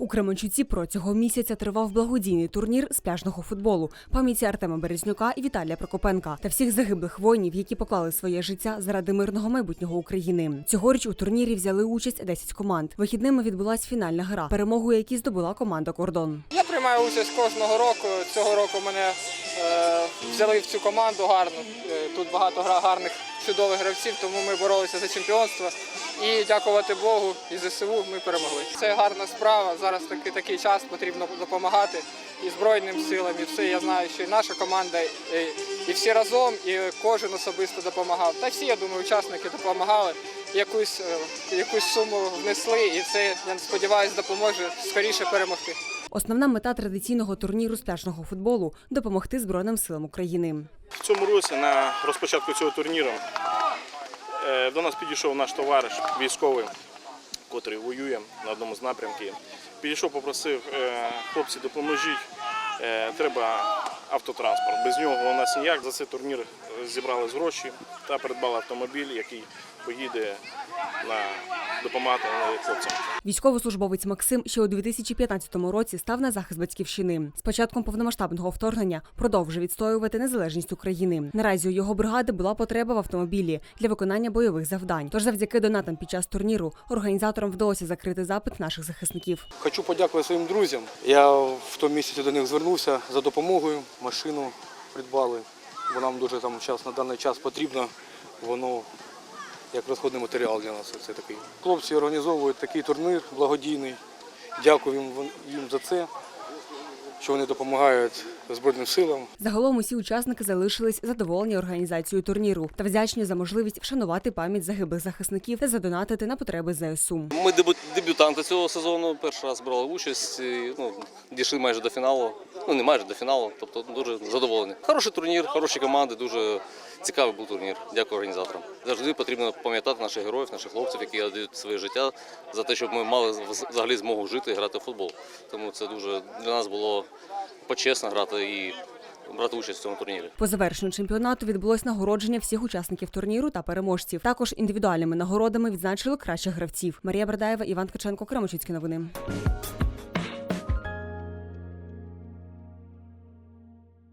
У Кременчуці протягом місяця тривав благодійний турнір з пляжного футболу пам'яті Артема Березнюка і Віталія Прокопенка та всіх загиблих воїнів, які поклали своє життя заради мирного майбутнього України. Цьогоріч у турнірі взяли участь 10 команд. Вихідними відбулась фінальна гра, перемогу якій здобула команда Кордон. Я приймаю участь кожного року. Цього року мене е, взяли в цю команду гарну. Е, Тут багато гра гарних чудових гравців, тому ми боролися за чемпіонство. І дякувати Богу і ЗСУ ми перемогли. Це гарна справа. Зараз такий такий час потрібно допомагати і збройним силам, і все. Я знаю, що і наша команда, і, всі разом, і кожен особисто допомагав. Та всі, я думаю, учасники допомагали. Якусь, е, якусь суму внесли, і це я сподіваюся допоможе скоріше перемогти. Основна мета традиційного турніру стежного футболу допомогти Збройним силам України. В цьому році на розпочатку цього турніру е, до нас підійшов наш товариш військовий, котрий воює на одному з напрямків. Підійшов, попросив е, хлопці, допоможіть. е, Треба автотранспорт. Без нього у нас ніяк. За цей турнір зібрали з гроші та придбали автомобіль, який поїде на допомагати хлопцям. Військовослужбовець Максим ще у 2015 році став на захист батьківщини. З початком повномасштабного вторгнення продовжує відстоювати незалежність України. Наразі у його бригади була потреба в автомобілі для виконання бойових завдань. Тож, завдяки донатам під час турніру, організаторам вдалося закрити запит наших захисників. Хочу подякувати своїм друзям. Я в тому місяці до них звернувся за допомогою. Машину придбали, бо нам дуже там час на даний час потрібно. Воно як розходний матеріал для нас. Це такий. Хлопці організовують такий турнір благодійний. Дякую їм, за це, що вони допомагають Збройним силам. Загалом усі учасники залишились задоволені організацією турніру та вдячні за можливість вшанувати пам'ять загиблих захисників та задонатити на потреби ЗСУ. Ми дебют- дебютанти цього сезону. Перший раз брали участь. І, ну, дійшли майже до фіналу. Ну не майже до фіналу. Тобто дуже задоволені. Хороший турнір, хороші команди, дуже цікавий був турнір. Дякую організаторам. Завжди потрібно пам'ятати наших героїв, наших хлопців, які дають своє життя за те, щоб ми мали взагалі змогу жити і грати в футбол. Тому це дуже для нас було почесно грати і брати участь в цьому турнірі. По завершенню чемпіонату відбулось нагородження всіх учасників турніру та переможців. Також індивідуальними нагородами відзначили кращих гравців. Марія Бердаєва, Іван Ткаченко, Кремочицькі новини.